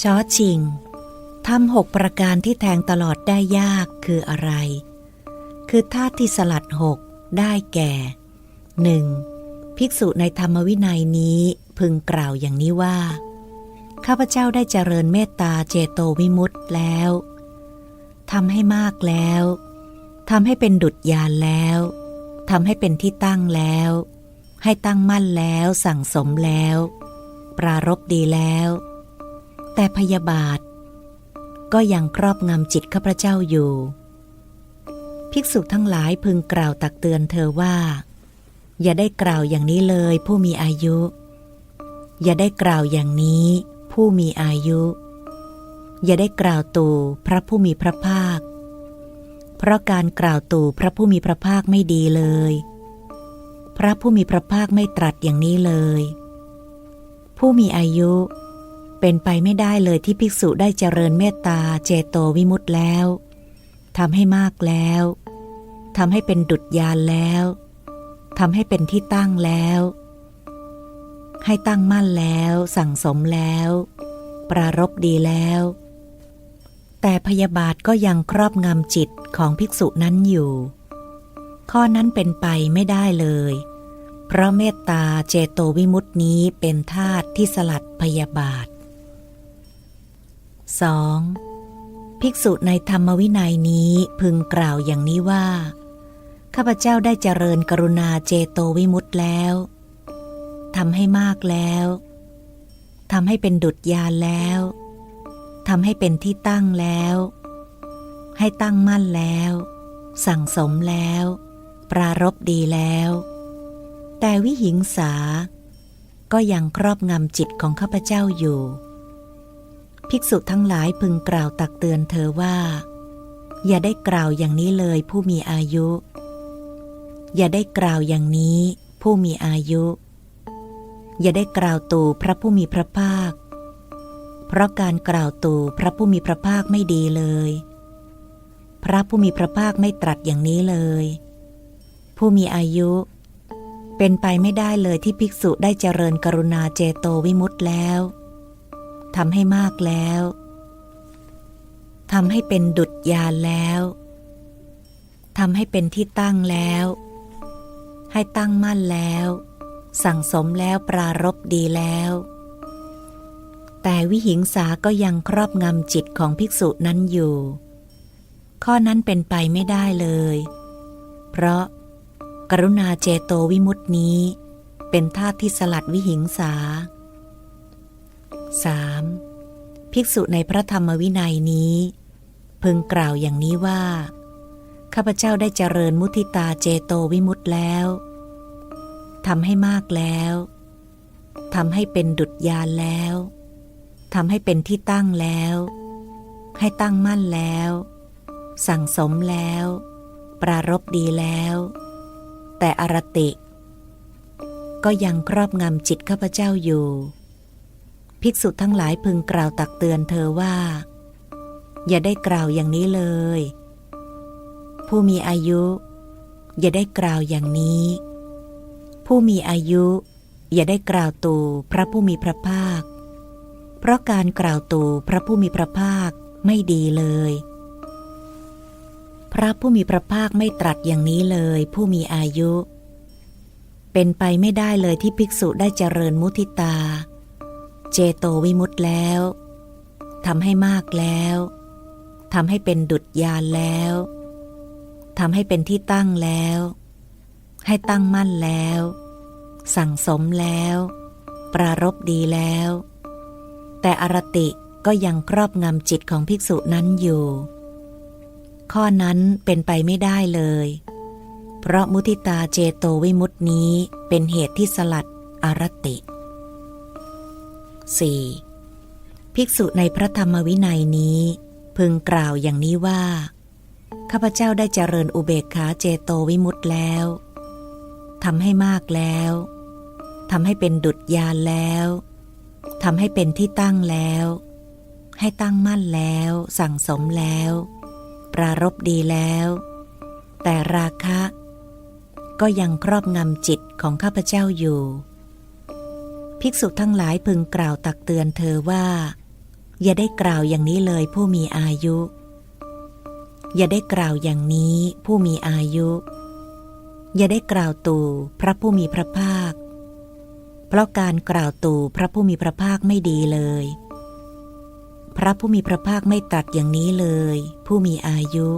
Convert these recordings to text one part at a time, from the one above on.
ชอชิงทำหกประการที่แทงตลอดได้ยากคืออะไร คือธาตุที่สลัดหกได้แก่หนึ่งภิกษุในธรรมวินัยนี้พึงกล่าวอย่างนี้ว่า ข้าพเจ้าได้เจริญเมตตาเจโตวิมุตต์แล้วทำให้มากแล้วทำให้เป็นดุจยานแล้วทำให้เป็นที่ตั้งแล้ว ให้ตั้งมั่นแล้วสั่งสมแล้ว ปรารบดีแล้ว แต่พยาบาท ก็ยังครอบงำจิตข้าพเจ้าอยู่ ภิกษุทั้งหลายพึงกล่าวตักเตือนเธอว่า อย่าได้กล่าวอย่างนี้เลยผู้มีอายุ อย่าได้กล่าวอย่างนี้ผู้มีอายุ อย่าได้กล่าวตู่พระผู้มีพระภาค เพราะการกล่าวตู่พระผู้มีพระภาคไม่ดีเลย พระผู้มีพระภาคไม่ตรัสอย่างนี้เลย ผู้มีอายุ เป็นไปไม่ได้เลยที่ภิกษุได้เจริญเมตตาเจโตวิมุตต์แล้วทำให้มากแล้วทำให้เป็นดุจยานแล้วทำให้เป็นที่ตั้งแล้ว ให้ตั้งมั่นแล้ว สั่งสมแล้ว ปรารบดีแล้ว แต่พยาบาทก็ยังครอบงำจิตของภิกษุนั้นอยู่ ข้อนั้นเป็นไปไม่ได้เลย เพราะเมตตาเจโตวิมุตตินี้เป็นธาตุที่สลัดพยาบาท 2. ภิกษุในธรรมวินัยนี้พึงกล่าวอย่างนี้ว่า ข้าพเจ้าได้เจริญกรุณาเจโตวิมุตต์แล้วทำให้มากแล้วทำให้เป็นดุจยานแล้วทำให้เป็นที่ตั้งแล้ว ให้ตั้งมั่นแล้ว สั่งสมแล้ว ปรารบดีแล้ว แต่วิหิงสา ก็ยังครอบงำจิตของข้าพเจ้าอยู่ ภิกษุทั้งหลายพึงกล่าวตักเตือนเธอว่า อย่าได้กล่าวอย่างนี้เลยผู้มีอายุ อย่าได้กล่าวอย่างนี้ ผู้มีอายุ อย่าได้กล่าวตู่พระผู้มีพระภาค เพราะการกล่าวตู่พระผู้มีพระภาคไม่ดีเลย พระผู้มีพระภาคไม่ตรัสอย่างนี้เลย ผู้มีอายุ เป็นไปไม่ได้เลยที่ภิกษุได้เจริญกรุณาเจโตวิมุตต์แล้ว ทำให้มากแล้วทำให้เป็นดุจยานแล้วทำให้เป็นที่ตั้งแล้ว ให้ตั้งมั่นแล้ว สั่งสมแล้วปรารบดีแล้ว แต่วิหิงสาก็ยังครอบงำจิตของภิกษุนั้นอยู่ ข้อนั้นเป็นไปไม่ได้เลย เพราะ กรุณาเจโตวิมุตตินี้ เป็นธาตุที่สลัดวิหิงสา 3. ภิกษุในพระธรรมวินัยนี้ พึงกล่าวอย่างนี้ว่า ข้าพเจ้าได้เจริญมุทิตาเจโตวิมุตต์แล้วทำให้มากแล้วทำให้เป็นดุจยานแล้วทำให้เป็นที่ตั้งแล้ว ให้ตั้งมั่นแล้ว สั่งสมแล้ว ปรารบดีแล้ว แต่อรติ ก็ยังครอบงำจิตข้าพเจ้าอยู่ ภิกษุทั้งหลายพึงกล่าวตักเตือนเธอว่า อย่าได้กล่าวอย่างนี้เลย ผู้มีอายุ อย่าได้กล่าวอย่างนี้ ผู้มีอายุ อย่าได้กล่าวตู่พระผู้มีพระภาค เพราะการกล่าวตู่พระผู้มีพระภาคไม่ดีเลย พระผู้มีพระภาคไม่ตรัสอย่างนี้เลย ผู้มีอายุ เป็นไปไม่ได้เลยที่ภิกษุได้เจริญมุทิตา เจโตวิมุตต์แล้วทำให้มากแล้วทำให้เป็นดุจยานแล้วทำให้เป็นที่ตั้งแล้ว ให้ตั้งมั่นแล้ว สั่งสมแล้ว ปรารบดีแล้ว แต่อรติก็ยังครอบงำจิตของภิกษุนั้นอยู่ ข้อนั้นเป็นไปไม่ได้เลย เพราะมุทิตาเจโตวิมุตตินี้เป็นเหตุที่สลัดอรติ 4. ภิกษุในพระธรรมวินัยนี้ พึงกล่าวอย่างนี้ว่า ข้าพเจ้าได้เจริญอุเบกขาเจโตวิมุตต์แล้วทำให้มากแล้วทำให้เป็นดุจยานแล้วทำให้เป็นที่ตั้งแล้ว ให้ตั้งมั่นแล้ว สั่งสมแล้ว ปรารบดีแล้ว แต่ราคะ ก็ยังครอบงำจิตของข้าพเจ้าอยู่ ภิกษุทั้งหลายพึงกล่าวตักเตือนเธอว่า อย่าได้กล่าวอย่างนี้เลยผู้มีอายุ อย่าได้กล่าวอย่างนี้ผู้มีอายุ อย่าได้กล่าวตู่พระผู้มีพระภาค เพราะการกล่าวตู่พระผู้มีพระภาคไม่ดีเลย พระผู้มีพระภาคไม่ตรัสอย่างนี้เลย ผู้มีอายุ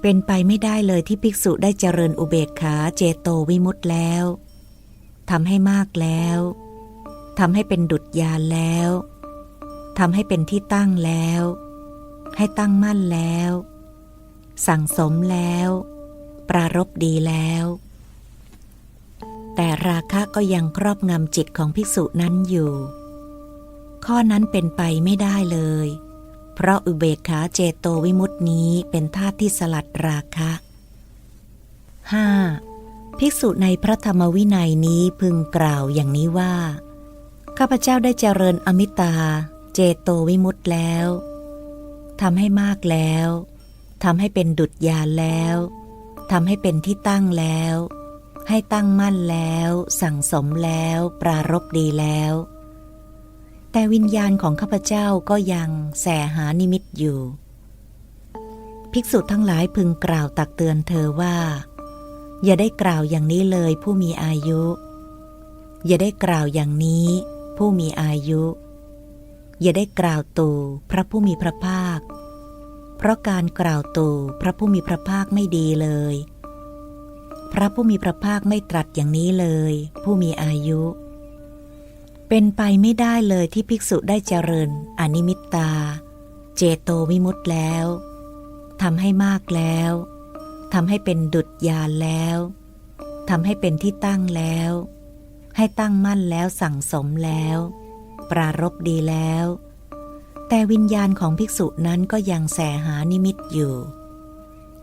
เป็นไปไม่ได้เลยที่ภิกษุได้เจริญอุเบกขาเจโตวิมุตต์แล้ว ทำให้มากแล้วทำให้เป็นดุจยานแล้วทำให้เป็นที่ตั้งแล้ว ให้ตั้งมั่นแล้ว สั่งสมแล้ว ปรารบดีแล้ว แต่ราคะก็ยังครอบงำจิตของภิกษุนั้นอยู่ ข้อนั้นเป็นไปไม่ได้เลย เพราะอุเบกขาเจโตวิมุตตินี้เป็นธาตุที่สลัดราคะ 5. ภิกษุในพระธรรมวินัยนี้พึงกล่าวอย่างนี้ว่า ข้าพเจ้าได้เจริญอมิตา เจโตวิมุตต์แล้วทำให้มากแล้วทำให้เป็นดุจยานแล้วทำให้เป็นที่ตั้งแล้ว ให้ตั้งมั่นแล้ว สั่งสมแล้ว ปรารบดีแล้ว แต่วิญญาณของข้าพเจ้าก็ยังแสหานิมิตอยู่ ภิกษุทั้งหลายพึงกล่าวตักเตือนเธอว่า อย่าได้กล่าวอย่างนี้เลยผู้มีอายุ อย่าได้กล่าวอย่างนี้ ผู้มีอายุ อย่าได้กล่าวตู่พระผู้มีพระภาค เพราะการกล่าวตู่พระผู้มีพระภาคไม่ดีเลย พระผู้มีพระภาคไม่ตรัสอย่างนี้เลย ผู้มีอายุ เป็นไปไม่ได้เลยที่ภิกษุได้เจริญอนิมิตตา เจโตวิมุตต์แล้วทำให้มากแล้ว ทำให้เป็นดุจยานแล้วทำให้เป็นที่ตั้งแล้ว ให้ตั้งมั่นแล้วสั่งสมแล้ว ปรารบดีแล้ว แต่วิญญาณของภิกษุนั้นก็ยังแสหานิมิตอยู่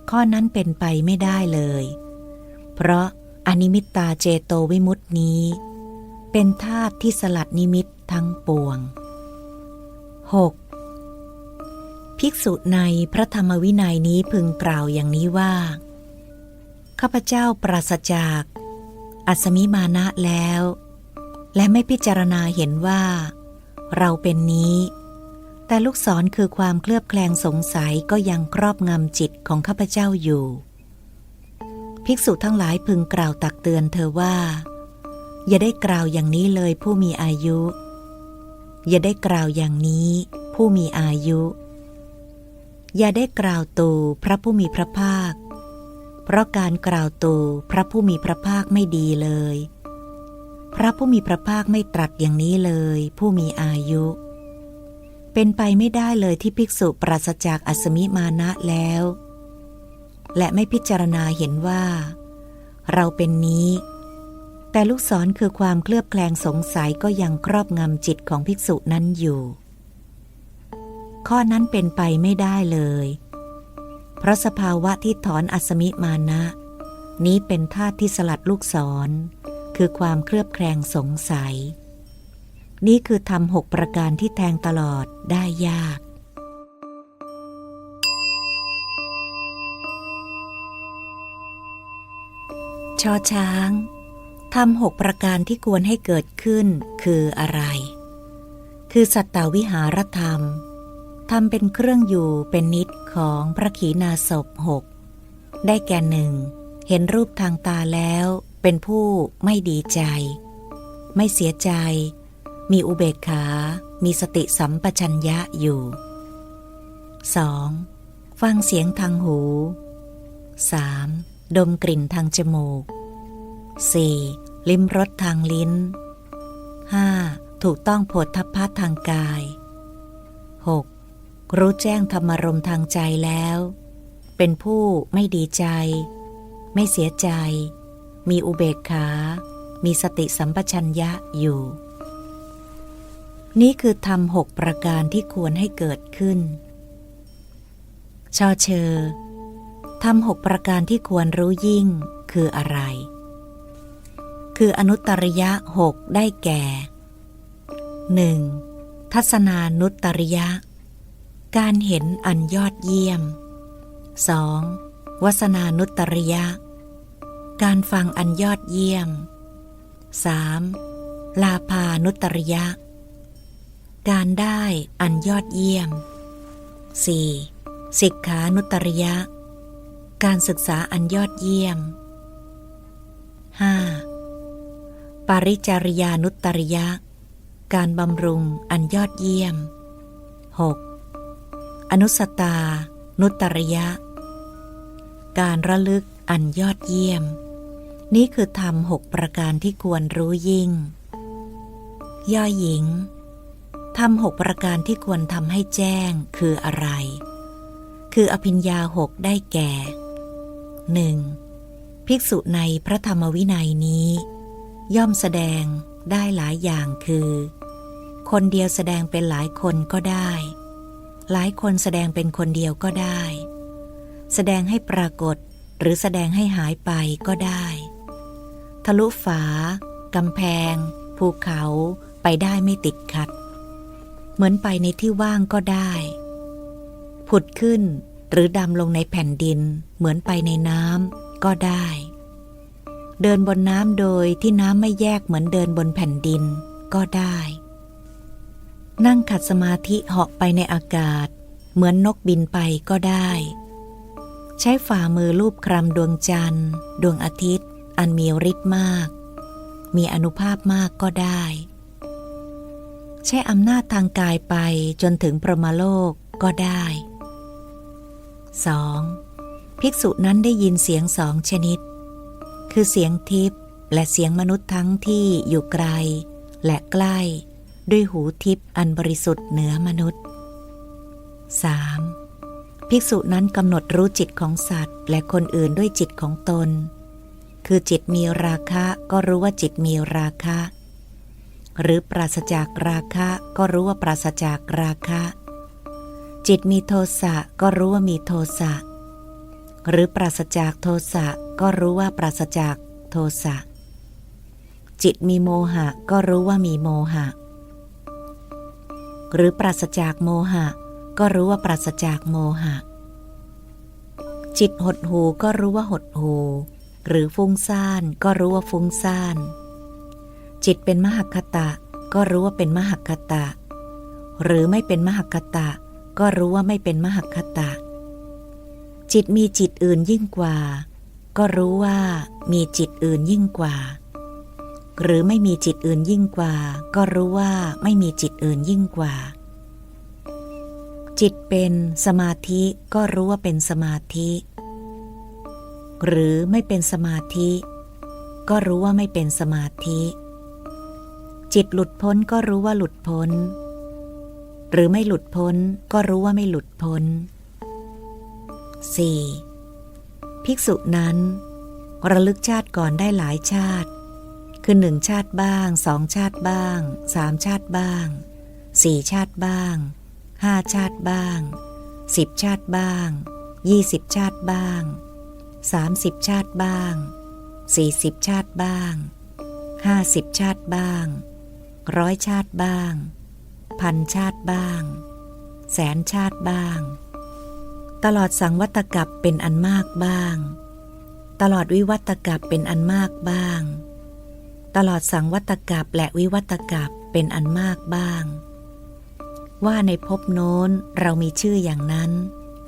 ข้อนั้นเป็นไปไม่ได้เลย เพราะอนิมิตตาเจโตวิมุตตินี้ เป็นธาตุที่สลัดนิมิตทั้งปวง 6. ภิกษุในพระธรรมวินัยนี้พึงกล่าวอย่างนี้ว่า ข้าพเจ้าปราศจาก อัสมิมานะแล้ว และไม่พิจารณาเห็นว่า เราเป็นนี้ แต่ลูกศรคือความเคลือบแคลงสงสัยก็ยังครอบงำจิตของข้าพเจ้าอยู่ ภิกษุทั้งหลายพึงกล่าวตักเตือนเธอว่า อย่าได้กล่าวอย่างนี้เลยผู้มีอายุ อย่าได้กล่าวอย่างนี้ ผู้มีอายุ อย่าได้กล่าวตูพระผู้มีพระภาค เพราะการกล่าวตูพระผู้มีพระภาคไม่ดีเลย พระผู้มีพระภาคไม่ตรัสอย่างนี้เลย ผู้มีอายุ เป็นไปไม่ได้เลยที่ภิกษุปราศจากอัสมิมานะแล้ว และไม่พิจารณาเห็นว่า เราเป็นนี้ แต่ลูกศรคือความเคลือบแคลงสงสัยก็ยังครอบงำจิตของภิกษุนั้นอยู่ ข้อนั้นเป็นไปไม่ได้เลย เพราะสภาวะที่ถอนอัสมิมานะ นี้เป็นธาตุที่สลัดลูกศร คือความเคลือบแคลงสงสัย นี่คือทำหกประการที่แทงตลอดได้ยากชอช้างทำหกประการที่ควรให้เกิดขึ้นคืออะไร คือสัตตวิหารธรรม ทำเป็นเครื่องอยู่เป็นนิดของพระขีณาสพหกได้แก่หนึ่งเห็นรูปทางตาแล้วเป็นผู้ไม่ดีใจ ไม่เสียใจ มีอุเบกขา มีสติสัมปชัญญะอยู่ 2. ฟังเสียงทางหู 3. ดมกลิ่นทางจมูก 4. ลิ้มรสทางลิ้น 5. ถูกต้องโผฏฐัพพะทางกาย 6. รู้แจ้งธรรมรมทางใจแล้ว เป็นผู้ไม่ดีใจ ไม่เสียใจ มีอุเบกขา มีสติสัมปชัญญะอยู่ นี่คือธรรมหกประการที่ควรให้เกิดขึ้น ชอเชอทำหกประการที่ควรรู้ยิ่งคืออะไร คืออนุตริยะหกได้แก่ 1. ทัศนานุตริยะ การเห็นอันยอดเยี่ยม 2. วสนานุตริยะ การฟังอันยอดเยี่ยม 3. ลาพานุตริยะ การได้อันยอดเยี่ยม 4. สิกขานุตริยะ การศึกษาอันยอดเยี่ยม 5. ปริจาริยานุตตริยะ การบำรุงอันยอดเยี่ยม 6. อนุสตา นุตตริยะ การระลึกอันยอดเยี่ยม นี่คือธรรมหกประการที่ควรรู้ยิ่ง ย่อหญิงธรรมหกประการที่ควรทำให้แจ้งคืออะไร คืออภิญญาหกได้แก่ 1. ภิกษุในพระธรรมวินัยนี้ ย่อมแสดงได้หลายอย่างคือ คนเดียวแสดงเป็นหลายคนก็ได้ หลายคนแสดงเป็นคนเดียวก็ได้ แสดงให้ปรากฏหรือแสดงให้หายไปก็ได้ ทะลุฝากำแพง ภูเขาไปได้ไม่ติดขัด เหมือนไปในที่ว่างก็ได้ ผุดขึ้นหรือดำลงในแผ่นดิน เหมือนไปในน้ำก็ได้ เดินบนน้ำโดยที่น้ำไม่แยกเหมือนเดินบนแผ่นดินก็ได้ นั่งขัดสมาธิเหาะไปในอากาศ เหมือนนกบินไปก็ได้ ใช้ฝ่ามือลูบคลำดวงจันทร์ ดวงอาทิตย์ อันมีฤทธิ์มาก มีอนุภาพมากก็ได้ ใช้อำนาจทางกายไปจนถึงพรหมโลกก็ได้ 2. ภิกษุนั้นได้ยินเสียงสองชนิด คือเสียงทิพย์และเสียงมนุษย์ทั้งที่อยู่ไกล และใกล้ ด้วยหูทิพย์อันบริสุทธิ์เหนือมนุษย์ 3. ภิกษุนั้นกำหนดรู้จิตของสัตว์ และคนอื่นด้วยจิตของตน คือจิตมีราคะก็รู้ว่าจิตมีราคะ หรือปราศจากราคะก็รู้ว่าปราศจากราคะ จิตมีโทสะก็รู้ว่ามีโทสะ หรือปราศจากโทสะก็รู้ว่าปราศจากโทสะจิตมีโมหะก็รู้ว่ามีโมหะ หรือปราศจากโมหะ ก็รู้ว่าปราศจากโมหะ จิตหดหูก็รู้ว่าหดหู หรือฟุ้งซ่านก็รู้ว่าฟุ้งซ่าน จิตเป็นมหคตะ ก็รู้ว่าเป็นมหคตะ หรือไม่เป็นมหคตะ ก็รู้ว่าไม่เป็นมหคตะ จิตมีจิตอื่นยิ่งกว่า ก็รู้ว่ามีจิตอื่นยิ่งกว่า หรือไม่มีจิตอื่นยิ่งกว่า ก็รู้ว่าไม่มีจิตอื่นยิ่งกว่า จิตเป็นสมาธิก็รู้ว่าเป็นสมาธิ หรือไม่เป็นสมาธิ ก็รู้ว่าไม่เป็นสมาธิ จิตหลุดพ้นก็รู้ว่าหลุดพ้น หรือไม่หลุดพ้นก็รู้ว่าไม่หลุดพ้น 4. ภิกษุนั้น ระลึกชาติก่อนได้หลายชาติ คือหนึ่งชาติบ้างสองชาติบ้างสามชาติบ้างสี่ชาติบ้างห้าชาติบ้างสิบชาติบ้างยี่สิบชาติบ้างสามสิบชาติบ้างสี่สิบชาติบ้างห้าสิบชาติบ้างร้อยชาติบ้าง พันชาติบ้าง แสนชาติบ้าง ตลอดสังวัตกับเป็นอันมากบ้าง ตลอดวิวัตกับเป็นอันมากบ้าง ตลอดสังวัตกับและวิวัตกับเป็นอันมากบ้าง ว่าในภพโน้นเรามีชื่ออย่างนั้น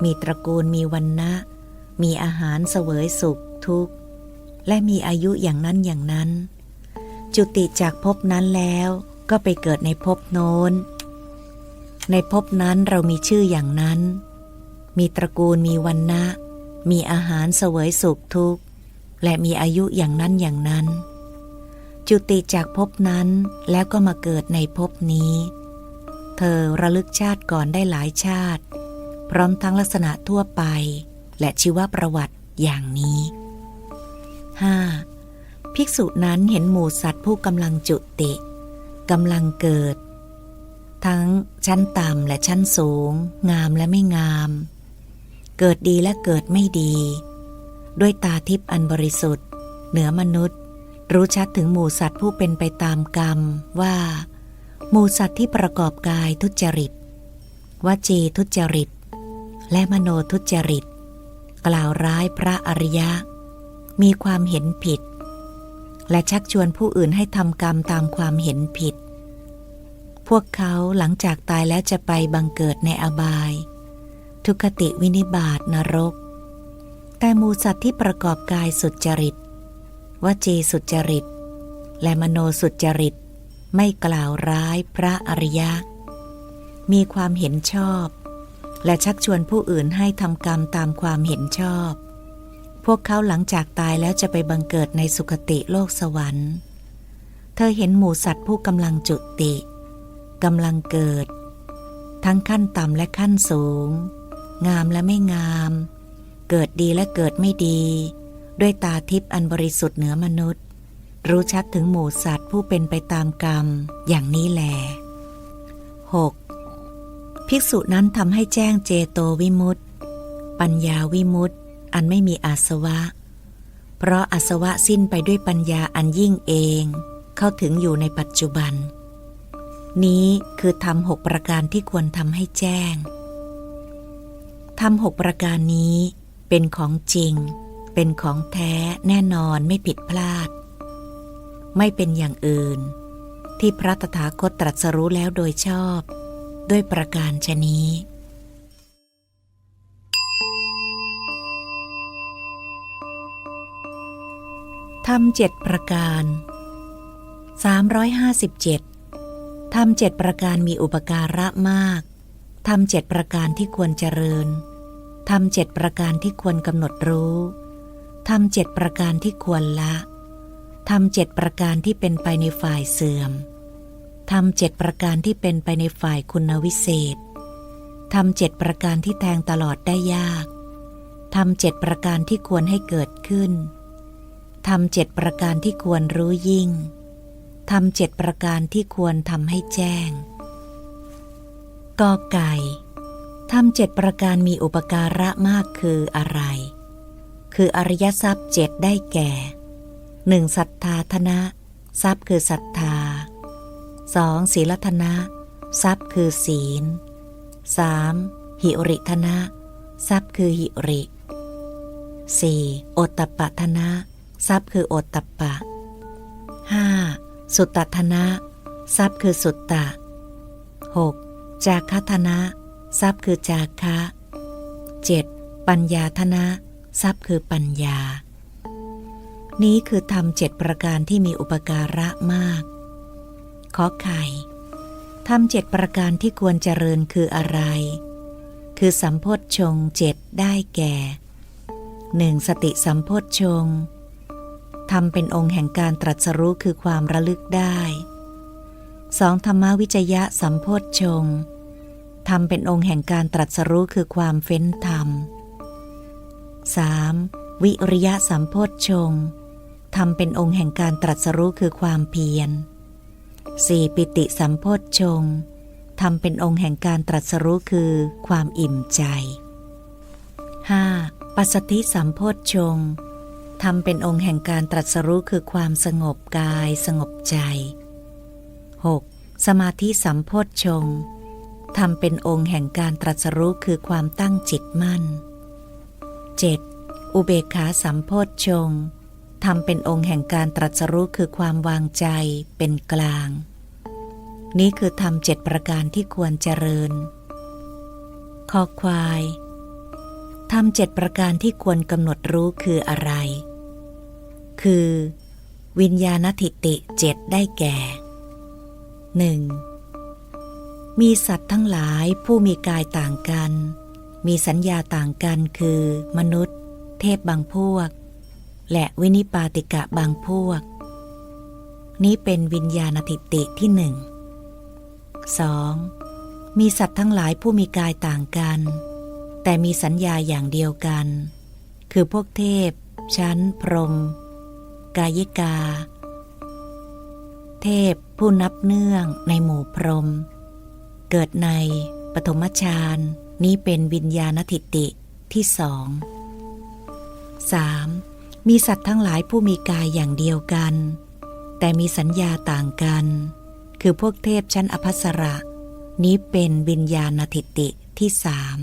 มีตระกูลมีวันนะมีอาหารเสวยสุขทุกข์ และมีอายุอย่างนั้นอย่างนั้น จุติจากภพนั้นแล้วก็ไปเกิดในภพโน้น ในภพนั้นเรามีชื่ออย่างนั้น มีตระกูลมีวันนะมีอาหารเสวยสุขทุกข์ และมีอายุอย่างนั้นอย่างนั้น จุติจากภพนั้นแล้วก็มาเกิดในภพนี้ เธอระลึกชาติก่อนได้หลายชาติ พร้อมทั้งลักษณะทั่วไป และชีวประวัติอย่างนี้ 5. ภิกษุนั้นเห็นหมูสัตว์ผู้กำลังจุติกำลังเกิด ทั้งชั้นต่ำและชั้นสูง งามและไม่งาม เกิดดีและเกิดไม่ดี ด้วยตาทิพย์อันบริสุทธิ์ เหนือมนุษย์ รู้ชัดถึงหมูสัตว์ผู้เป็นไปตามกรรมว่าหมูสัตว์ที่ประกอบกายทุจริต วจีทุจริต และมโนทุจริต กล่าวร้ายพระอริยะ มีความเห็นผิด และชักชวนผู้อื่นให้ทำกรรมตามความเห็นผิด พวกเขาหลังจากตายแล้วจะไปบังเกิดในอบาย ทุกติวินิบาตนรก แต่หมูสัตว์ที่ประกอบกายสุจริต วจีสุจริต และมโนสุจริต ไม่กล่าวร้ายพระอริยะ มีความเห็นชอบ และชักชวนผู้อื่นให้ทำกรรมตามความเห็นชอบ พวกเขาหลังจากตายแล้วจะไปบังเกิดในสุคติโลกสวรรค์ เธอเห็นหมูสัตว์ผู้กำลังจุติกำลังเกิด ทั้งขั้นต่ำและขั้นสูง งามและไม่งาม เกิดดีและเกิดไม่ดี ด้วยตาทิพย์อันบริสุทธิ์เหนือมนุษย์ รู้ชัดถึงหมูสัตว์ผู้เป็นไปตามกรรม อย่างนี้แหล 6. ภิกษุนั้นทำให้แจ้งเจโตวิมุตติปัญญาวิมุตติอันไม่มีอาสวะ เพราะอาสวะสิ้นไปด้วยปัญญาอันยิ่งเอง เข้าถึงอยู่ในปัจจุบัน นี้คือทำหกประการที่ควรทำให้แจ้งทำหกประการนี้เป็นของจริง เป็นของแท้แน่นอนไม่ผิดพลาด ไม่เป็นอย่างอื่น ที่พระตถาคตตรัสรู้แล้วโดยชอบ ด้วยประการชนี้ทำเจ็ดประการ 357ทำเจ็ดประการมีอุปการะมากทำเจ็ดประการที่ควรเจริญทำเจ็ดประการที่ควรกำหนดรู้ ทำเจ็ดประการที่ควรละทำเจ็ดประการที่เป็นไปในฝ่ายเสื่อมทำเจ็ดประการที่เป็นไปในฝ่ายคุณวิเศษทำเจ็ดประการที่แทงตลอดได้ยากทำเจ็ดประการที่ควรให้เกิดขึ้นทำเจ็ดประการที่ควรรู้ยิ่งทำเจ็ดประการที่ควรทำให้แจ้งกอไก่ทำเจ็ดประการมีอุปการะมากคืออะไร คืออริยทรัพย์เจ็ดได้แก่หนึ่งศรัทธาธนะ ทรัพย์คือศรัทธาสองศีลธนะ ทรัพย์คือศีลสามหิริธนะ ทรัพย์คือหิริสี่โอตตปะธนะ ทรัพย์คือโอตตปปะห้าสุตตธนะ ทรัพย์คือสุตตะหกจาคธนะ ทรัพย์คือจาคะเจ็ดปัญญาธนะ ทรัพย์คือปัญญา นี้คือทำเจ็ดประการที่มีอุปการะมาก ขอไข่ทำเจ็ดประการที่ควรเจริญคืออะไร คือสัมโพธชงเจ็ดได้แก่หนึ่งสติสัมโพธชงทำเป็นองค์แห่งการตรัสรู้คือความระลึกได้สองธรรมวิจยะสัมโพธชงทำเป็นองค์แห่งการตรัสรู้คือความเฟ้นธรรม 3. วิริยะสัมโพธชงทำเป็นองค์แห่งการตรัสรู้คือความเพียร 4. ปิติสัมโพธชงทำเป็นองค์แห่งการตรัสรู้คือความอิ่มใจ 5. ปัสสติสัมโพธชงทำเป็นองค์แห่งการตรัสรู้คือความสงบกายสงบใจ 6. สมาธิสัมโพธชงทำเป็นองค์แห่งการตรัสรู้คือความตั้งจิตมั่น 7. อุเบกขาสัมโพธชงทำเป็นองค์แห่งการตรัสรู้คือความวางใจเป็นกลาง นี้คือทำเจ็ดประการที่ควรเจริญคอควายทำเจ็ดประการที่ควรกำหนดรู้คืออะไร คือ วิญญาณทิติเจ็ดได้แก่ 1. มีสัตว์ทั้งหลายผู้มีกายต่างกัน มีสัญญาต่างกันคือ มนุษย์ เทพบางพวก และวินิปาติกะบางพวก นี้เป็นวิญญาณทิติที่หนึ่ง 2. มีสัตว์ทั้งหลายผู้มีกายต่างกัน แต่มีสัญญาอย่างเดียวกัน คือพวกเทพ ชั้น พรหมกายิกา เทพผู้นับเนื่องในหมู่พรหมเกิดในปฐมฌานนี้เป็นวิญญาณทิติที่สอง 3. มีสัตว์ทั้งหลายผู้มีกายอย่างเดียวกัน แต่มีสัญญาต่างกัน คือพวกเทพชั้นอภัสระ นี้เป็นวิญญาณทิติที่สาม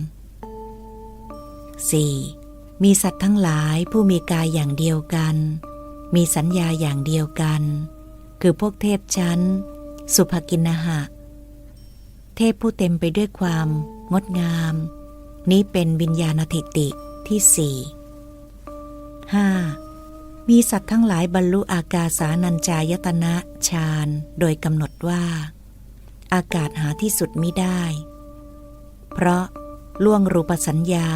4. มีสัตว์ทั้งหลายผู้มีกายอย่างเดียวกัน มีสัญญาอย่างเดียวกัน คือพวกเทพชั้น สุภกินหะ เทพผู้เต็มไปด้วยความ งดงาม นี้เป็นวิญญาณทิติที่สี่ห้ามีสัตว์ทั้งหลายบรรลุอากาสานัญจายตนะฌานโดยกำหนดว่า อากาศหาที่สุดมิได้ เพราะล่วงรูปสัญญา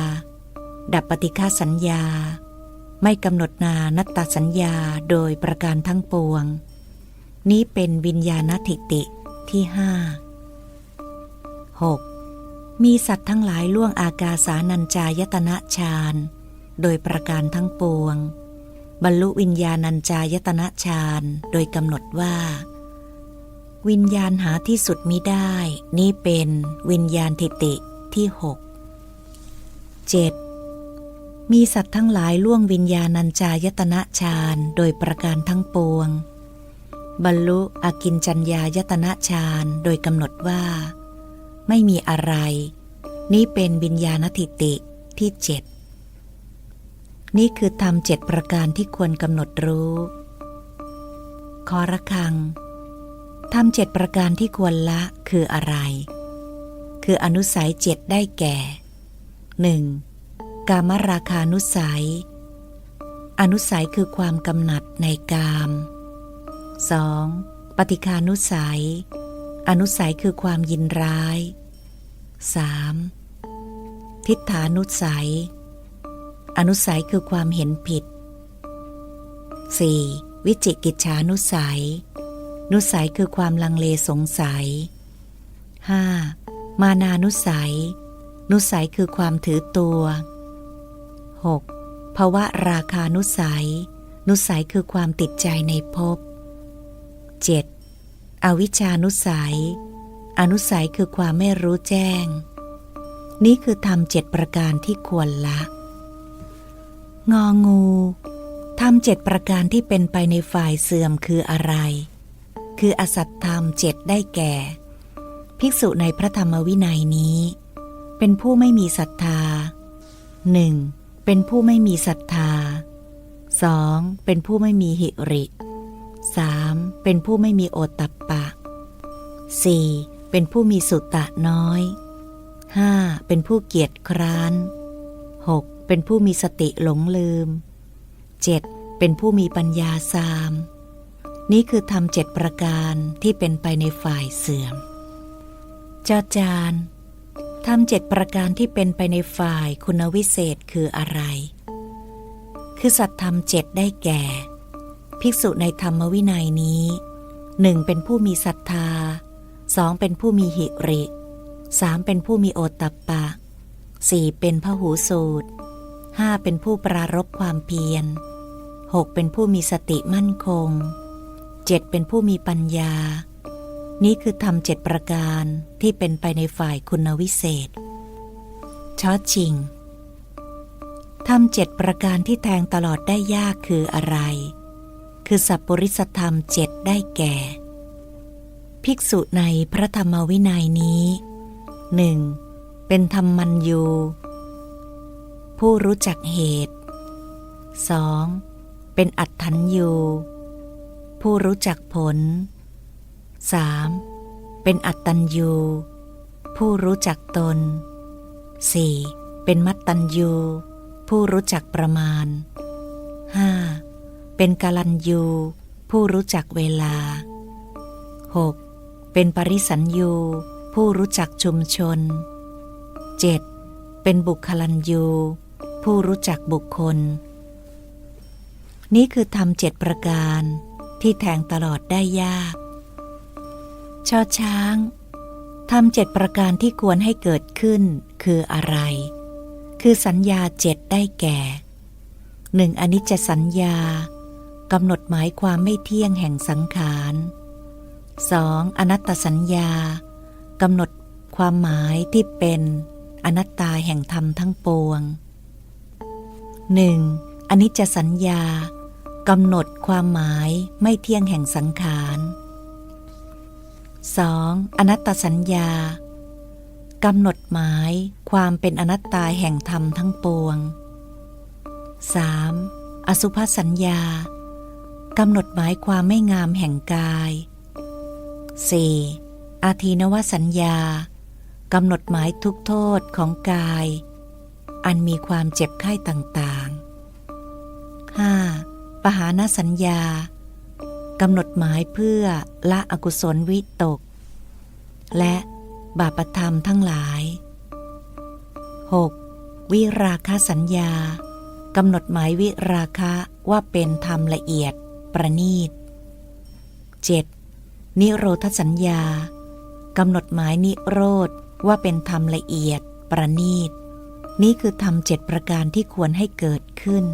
ดับปฏิฆาสัญญา ไม่กำหนดนานัตตสัญญาโดยประการทั้งปวง นี้เป็นวิญญาณทิติที่ห้า 6. มีสัตว์ทั้งหลายล่วงอากาสานัญจายตนะฌาน โดยประการทั้งปวง บรรลุวิญญาณัญจายตนะฌานโดยกำหนดว่า วิญญาณหาที่สุดมิได้ นี่เป็นวิญญาณทิติที่หก 7. มีสัตว์ทั้งหลายล่วงวิญญาณัญจายตนะฌานโดยประการทั้งปวง บรรลุอากินจัญญายตนะฌานโดยกำหนดว่า ไม่มีอะไร นี่เป็นวิญญาณทิติที่เจ็ดนี่คือธรรมเจ็ดประการที่ควรกำหนดรู้ คอระคังธรรมเจ็ดประการที่ควรละคืออะไร คืออนุสัยเจ็ดได้แก่ 1. กามราคานุสัย อนุสัยคือความกำหนัดในกาม 2. ปฏิคานุสัย อนุสัยคือความยินร้าย 3. ทิฏฐานุสัย อนุสัยคือความเห็นผิด 4. วิจิกิจฉานุสัย นุสัยคือความลังเลสงสัย 5. มานานุสัย นุสัยคือความถือตัว 6. ภวะราคานุสัย นุสัยคือความติดใจในภพ 7. อวิชานุสัย อนุสัยคือความไม่รู้แจ้ง นี่คือธรรมเจ็ดประการที่ควรละ งองูธรรมเจ็ดประการที่เป็นไปในฝ่ายเสื่อมคืออะไร คืออสัตธรรมเจ็ดได้แก่ ภิกษุในพระธรรมวินัยนี้ เป็นผู้ไม่มีศรัทธาหนึ่งเป็นผู้ไม่มีศรัทธาสองเป็นผู้ไม่มีหิริ 3. เป็นผู้ไม่มีโอตัปปะ 4. เป็นผู้มีสุตตะน้อย 5. เป็นผู้เกียจคร้าน 6. เป็นผู้มีสติหลงลืม 7. เป็นผู้มีปัญญาสาม นี่คือธรรมเจ็ดประการที่เป็นไปในฝ่ายเสื่อมจาจานธรรมเจ็ดประการที่เป็นไปในฝ่ายคุณวิเศษคืออะไร คือสัตธรรมเจ็ดได้แก่ ภิกษุในธรรมวินัยนี้หนึ่งเป็นผู้มีศรัทธาสองเป็นผู้มีหิริสามเป็นผู้มีโอตตัปปะสี่เป็นพหูสูตรห้าเป็นผู้ปรารบความเพียรหกเป็นผู้มีสติมั่นคงเจ็ดเป็นผู้มีปัญญา นี่คือธรรมเจ็ดประการที่เป็นไปในฝ่ายคุณวิเศษชอชิงธรรมเจ็ดประการที่แทงตลอดได้ยากคืออะไร คือสัพปริสธรรมเจ็ดได้แก่ ภิกษุในพระธรรมวินัยนี้หนึ่งเป็นธรรมัญยูผู้รู้จักเหตุ 2. เป็นอัตถัญยูผู้รู้จักผล 3. เป็นอัตตัญยูผู้รู้จักตน 4. เป็นมัตตัญยูผู้รู้จักประมาณ 5. เป็นกาลัญยูผู้รู้จักเวลา 6. เป็นปริสัญยูผู้รู้จักชุมชน 7. เป็นบุคลัญยูผู้รู้จักบุคคล นี่คือธรรมเจ็ดประการที่แทงตลอดได้ยาก ชอช้างทำเจ็ดประการที่ควรให้เกิดขึ้นคืออะไร คือสัญญาเจ็ดได้แก่หนึ่งอนิจจสัญญา กำหนดหมายความไม่เที่ยงแห่งสังขาร 2. อนัตตสัญญากำหนดความหมายที่เป็นอนัตตาแห่งธรรมทั้งปวง 1. อนิจจสัญญากำหนดความหมายไม่เที่ยงแห่งสังขาร 2. อนัตตสัญญากำหนดหมายความเป็นอนัตตาแห่งธรรมทั้งปวง 3. อสุภสัญญา กำหนดหมายความไม่งามแห่งกาย 4. อาทีนวสัญญากำหนดหมายทุกโทษของกาย อันมีความเจ็บไข้ต่างๆ 5. ปหานสัญญากำหนดหมายเพื่อละอกุศลวิตก และบาปธรรมทั้งหลาย 6. วิราคะสัญญากำหนดหมายวิราคะว่าเป็นธรรมละเอียด ประณีต 7. นิโรธสัญญากำหนดหมายนิโรธว่าเป็นธรรมละเอียดประณีต นี่คือธรรมเจ็ดประการที่ควรให้เกิดขึ้น